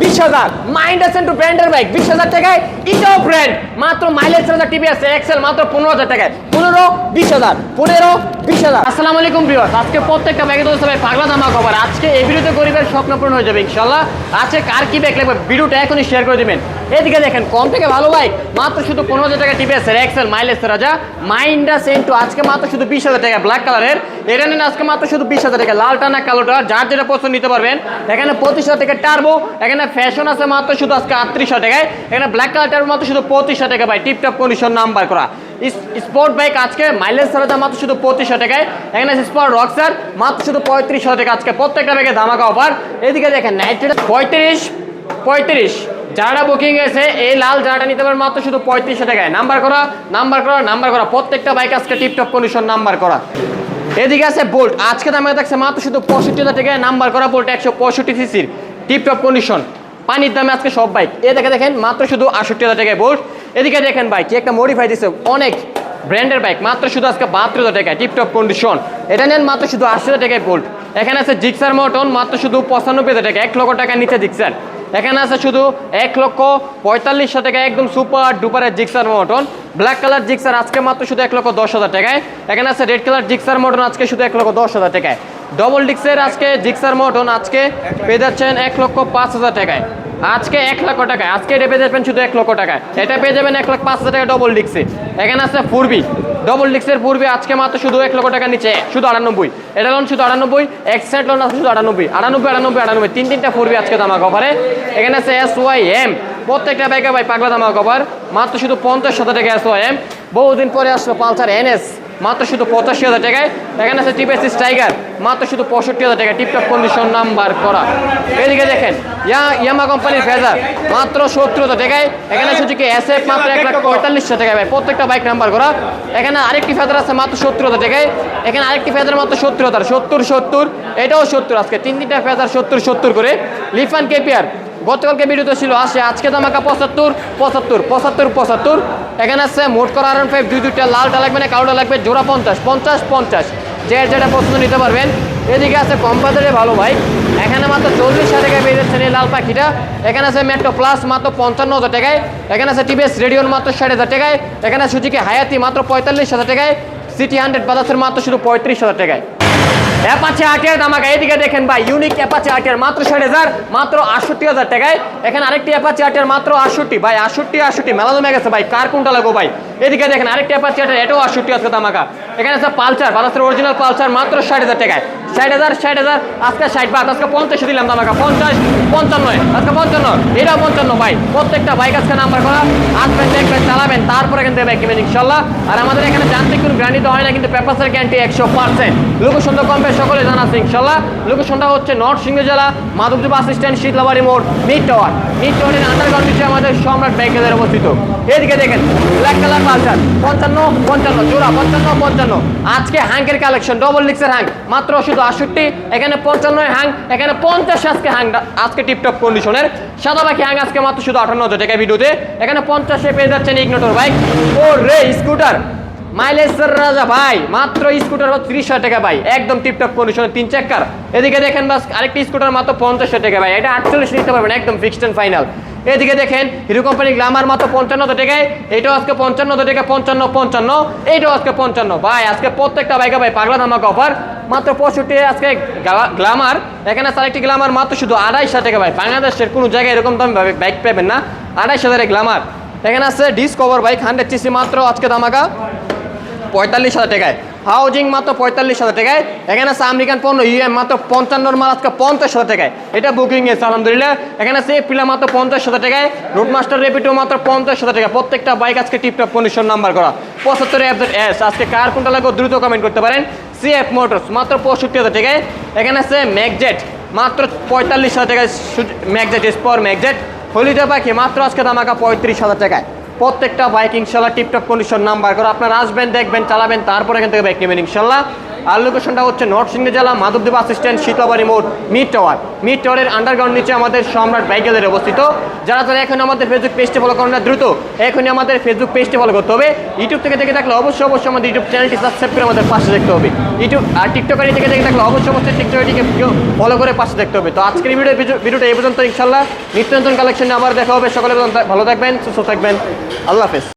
be হাজার। Mind to ব্র্যান্ডের bike বিশ হাজার টাকায় এটাও ব্র্যান্ড মাত্র মাইলেজ আছে এক্সেল মাত্র পনেরো হাজার টাকায়। পনেরো, বিশ হাজার। পনেরো, বিশ হাজার। আলাইকুম আজকে প্রত্যেকটা ব্যাগে তো সবাই পাগলা খবর আজকে এই ভিডিওতে গরিবের স্বপ্ন হয়ে যাবে ইনশাল্লাহ আজকে কার কি ব্যাগ লাগবে, ভিডিওটা এখনই শেয়ার করে দিবেন। এদিকে দেখেন, কম থেকে ভালো বাইক মাত্র শুধু পনেরো হাজার টাকা টিভি আছে এক্সেল মাইলেজ রাজা মাইন্ডা সেন্টু আজকে মাত্র শুধু বিশ হাজার টাকা ব্ল্যাক কালারের এটা নেন, আজকে মাত্র শুধু বিশ হাজার টাকা। লালটা না কালোটা যার যেটা পছন্দ নিতে পারবেন। এখানে পঁচিশ হাজার টাকা টার্বো এখানে ফ্যাশন আছে মাত্র শুধু আজকে আটত্রিশ হাজার টাকায়। এখানে ব্ল্যাক কালার টার্বো মাত্র শুধু হাজার টাকা ভাই। টিপটপ কন্ডিশন নাম্বার করা। স্পোর্ট বাইক আজকে মাইলেজ ছাড়া মাত্র শুধু হাজার টাকায়। এখানে স্পোর্ট রক্সার মাত্র শুধু পঁয়ত্রিশ হাজার টাকা আজকে। প্রত্যেকটা ব্যাগে ধামাকা অফার এদিকে দেখেন নাইট পঁয়ত্রিশ পঁয়ত্রিশ। যারা বুকিং এসে এই লাল যারাটা নিতে পারেন মাত্র শুধু পঁয়ত্রিশশো টাকায়। নাম্বার করা নাম্বার করা নাম্বার করা। প্রত্যেকটা বাইক আজকে টিপটপ কন্ডিশন নাম্বার করা। এদিকে আছে বোল্ট আজকে দামে থাকছে মাত্র শুধু পঁয়ষট্টি হাজার টাকায়। নাম্বার করা বোল্ট একশো পঁয়ষট্টি সিসির টিপটপ কন্ডিশন পানির দামে আজকে সব বাইক। এ দেখে দেখেন, মাত্র শুধু আষট্টি হাজার টাকায় বোল্ট। এদিকে দেখেন বাইক কি একটা মডিফাই দিচ্ছে অনেক ব্র্যান্ডের বাইক। মাত্র শুধু আজকে বাহাত্তর হাজার টাকায় টিপটপ কন্ডিশন এটা নেন মাত্র শুধু আশি হাজার টাকায় বোল্ট। এখানে আছে জিক্সার মটন মাত্র শুধু পঁচানব্বই হাজার টাকা এক লক্ষ টাকা নিচে জিক্সার এখানে আছে শুধু এক লক্ষ পঁয়তাল্লিশ হাজার টাকা একদম সুপার ডুপারের জিক্সার মটন ব্ল্যাক কালার জিক্সার আজকে মাত্র শুধু এক লক্ষ দশ হাজার টাকায়। এখানে আছে রেড কালার জিক্সার মটন আজকে শুধু এক লক্ষ দশ হাজার টাকায়। ডবল ডিক্সের আজকে জিক্সার মটন আজকে পেয়ে যাচ্ছেন এক লক্ষ পাঁচ হাজার টাকায়। আজকে এক লক্ষ টাকায়, আজকে এটা পেয়ে যাবেন শুধু এক লক্ষ টাকায়। এটা পেয়ে যাবেন এক লাখ পাঁচ হাজার টাকা ডবল ডিক্সে এখানে আছে ফুরবি ডবল ডিক্সের পূর্বে আজকে মাত্র শুধু এক লক্ষ টাকা নিচে, শুধু আটানব্বই। এটা লোন শুধু আটানব্বই এক্সাইড লোন আছে শুধু আটানব্বই। আটানব্বই আটানব্বই আটানব্বই। তিন তিনটা ফুরবি আজকে দামা কভারে এখানে আছে এস ওয়াই এম প্রত্যেকটা বাইকে ভাই পাগলা দামা কভার মাত্র শুধু পঞ্চাশ হাজার টাকা এস ওয়াই এম বহুদিন পরে আসলো পালসার এনএস মাত্র শুধু পঁচাশি হাজার টাকায়। এখানে আছে টিপিএস টাইগার মাত্র শুধু পঁয়ষট্টি হাজার টাকা টিপটপ কন্ডিশন নাম্বার করা। এদিকে দেখেন, ইয়া, ইয়ামা কোম্পানির ফেজার মাত্র সত্তর হাজার টাকায়। এখানে সুযোগে এস এফ মাত্র এক লাখ পঁয়তাল্লিশ হাজার টাকায়। প্রত্যেকটা বাইক নাম্বার করা। এখানে আরেকটি ফেজার আছে মাত্র সত্তর হাজার টাকায়। এখানে আরেকটি ফেজার মাত্র সত্তর হাজার, সত্তর সত্তর। এটাও সত্তর আজকে। তিন তিনটা ফেজার সত্তর সত্তর করে। লিফান কেপিয়ার গতকালকে ভিডিওতে ছিল আসে, আজকে দামাকা পঁচাত্তর পঁচাত্তর পঁচাত্তর পঁচাত্তর। এখানে আছে মোট করা আর ফাইভ দুই, দুইটা, লালটা লাগবে না, কালোটা লাগবে, জোড়া পঞ্চাশ পঞ্চাশ পঞ্চাশ। যে যেটা পছন্দ নিতে পারবেন। এদিকে আছে কম বাজারে ভালো বাইক এখানে মাত্র চল্লিশ হাজার টাকায় পেয়ে যাচ্ছেন এই লাল পাখিটা। এখানে আছে মেট্রো প্লাস মাত্র পঞ্চান্ন হাজার টাকায়। এখানে আছে টিভিএস রেডিওর মাত্র ষাট হাজার টাকায়। এখানে সুচিকে হায়াতি মাত্র পঁয়তাল্লিশ হাজার টাকায়। সিটি হান্ড্রেড বাজাসের মাত্র শুধু পঁয়ত্রিশ হাজার টাকায়। অ্যাপাচে আটের দামাকা এদিকে দেখেন ভাই ইউনিক অ্যাপাচে আটের মাত্র ষাট হাজার, মাত্র আটষট্টি হাজার টাকায়। এখানে আরেকটি অ্যাপাচে আটের মাত্র আটষট্টি, ভাই, আটষট্টি আটষট্টি, মেলা জমে গেছে ভাই, কার কোনটা লাগো ভাই? এদিকে দেখেন আরেকটি অ্যাপাচে আটের এটাও আটষট্টি আছে দামাকা। এখানে আছে পালচার বালাসের অরিজিনাল পালচার মাত্র ষাট হাজার টাকায়। ষাট হাজার ষাট হাজার, আজকে ষাট বাদ, আজকে পঞ্চাশে দিলাম দামাকা পঞ্চাশ, পঞ্চান্ন আজকে পঞ্চান্ন। এটাও পঞ্চান্ন ভাই। প্রত্যেকটা বাইক আজকে নাম্বার করা। আসবেন, দেখবেন, চালাবেন, তারপরে কিন্তু বাইক কিনবেন, ইনশাল্লাহ। আর আমাদের এখানে যান্ত্রিক কোনো গ্যারান্টি হয় না, কিন্তু পেপাসের গ্যারান্টি একশো পার্সেন্ট লোকেশন তো কমবে সকলে জানা আছে, ইনশাল্লাহ। লোকেশনটা হচ্ছে নর্থ সিংহ জেলা মাধবদী বাস স্ট্যান্ড, শীতলাবাড়ি মোড় মিড টাওয়ার মিড টাওয়ারের আন্ডারগ্রাউন্ড নিচে আমাদের সম্রাট ব্যাংকের অবস্থিত। এদিকে দেখেন ব্ল্যাক কালার পালসার, পঞ্চান্ন পঞ্চান্ন, জোড়া, পঞ্চান্ন পঞ্চান্ন। আজকে হ্যাঙ্কের কালেকশন ডবল লিক্সের হ্যাঙ্ক মাত্র শুধু আটষট্টি, এখানে পঞ্চান্ন হ্যাং এখানে পঞ্চাশ আজকে হ্যাং আজকে টিপটপ কন্ডিশনের সাদা বাকি হ্যাং আজকে মাত্র শুধু আঠান্ন হাজার টাকা ভিডিওতে এখানে পঞ্চাশে পেয়ে যাচ্ছেন ইগনোটর বাইক ও রে স্কুটার মাইলেজ রাজা ভাই, মাত্র স্কুটার ত্রিশ হাজার টাকা ভাই। একদম টিপটপ কন্ডিশনের তিন চাক্কার। এদিকে দেখেন বাস, আরেকটি স্কুটার মাত্র পঞ্চাশ হাজার টাকা ভাই। এটা আটচল্লিশ নিতে পারবেন, একদম ফিক্সড ফাইনাল এদিকে দেখেন, হিরো কোম্পানি গ্লামার মাত্র পঞ্চান্ন হাজার টাকায় এটাও আজকে পঞ্চান্ন হাজার টাকা পঞ্চান্ন পঞ্চান্ন, এইটাও আজকে পঞ্চান্ন। ভাই, আজকে প্রত্যেকটা বাইকে ভাই পাগলা ধামাকা অফার মাত্র পঁয়ষট্টি, আজকে গ্লামার এখানে আরেকটি গ্লামার মাত্র শুধু আড়াইশ হাজার টাকা ভাই। বাংলাদেশের কোনো জায়গায় এরকম দাম বাইক পাবেন না, আড়াইশ হাজারের গ্লামার এখানে আছে ডিসকভার বাইক হান্ড্রেড সিসি মাত্র আজকে দামাকা পঁয়তাল্লিশ হাজার টাকায়। হাউজিং মাত্র পঁয়তাল্লিশ হাজার টাকায়। এখানে আছে আমেরিকান পণ্য ইউএম মাত্র পঞ্চান্নর মাল, আজকে পঞ্চাশ হাজার টাকায়। এটা বুকিং এসে আলহামদুলিল্লাহ। এখানে আছে পিলা মাত্র পঞ্চাশ হাজার টাকায়। রুটমাস্টার রেপিটো মাত্র পঞ্চাশ হাজার টাকা প্রত্যেকটা বাইক আজকে টিপটপ কন্ডিশন নাম্বার করা। পঁচাত্তর এফ এস আজকে কার কোনটা লাগবে দ্রুত কমেন্ট করতে পারেন। সিএফ মোটরস মাত্র পঁয়ষট্টি হাজার টাকায়। এখানে আছে ম্যাকজেট মাত্র পঁয়তাল্লিশ হাজার টাকায়। ম্যাকজেট স্পর ম্যাকজেট হলিডে পাখি, মাত্র আজকে দামাকা পঁয়ত্রিশ হাজার টাকায়। প্রত্যেকটা বাইক ইনশাল্লাহ টিপটপ কন্ডিশন নাম্বার করে আপনারা আসবেন, দেখবেন, চালাবেন, তারপরে এখান থেকে বাইক নেবেন ইনশাল্লাহ। আর লোকেশনটা হচ্ছে নর্থ সিংহে জেলা, মাধবদেব বাস স্ট্যান্ড, শীতলাবাড়ি মোড় মিড টাওয়ার মিড টাওয়ারের আন্ডারগ্রাউন্ড নিচে আমাদের সম্রাট বাইকেলের অবস্থিত। যারা যারা এখন আমাদের ফেসবুক পেজটি ফলো করেন না, দ্রুত এখনই আমাদের ফেসবুক পেজটি ফলো করতে হবে। ইউটিউব থেকে দেখে থাকলে অবশ্যই অবশ্যই আমাদের ইউটিউব চ্যানেলটি সাবস্ক্রাইব করে আমাদের পাশে দেখতে হবে। ইউটিউব আর টিকটকারি থেকে দেখে থাকলে অবশ্যই অবশ্যই টিকটকারিটিকে ফলো করে পাশে দেখতে হবে। তো আজকের ভিডিও ভিডিওটা এই পর্যন্ত ইনশাল্লাহ নিত্য নতুন কালেকশনে আবার দেখা হবে। সকলে ভালো থাকবেন, সুস্থ থাকবেন। আল্লাহ হাফেজ।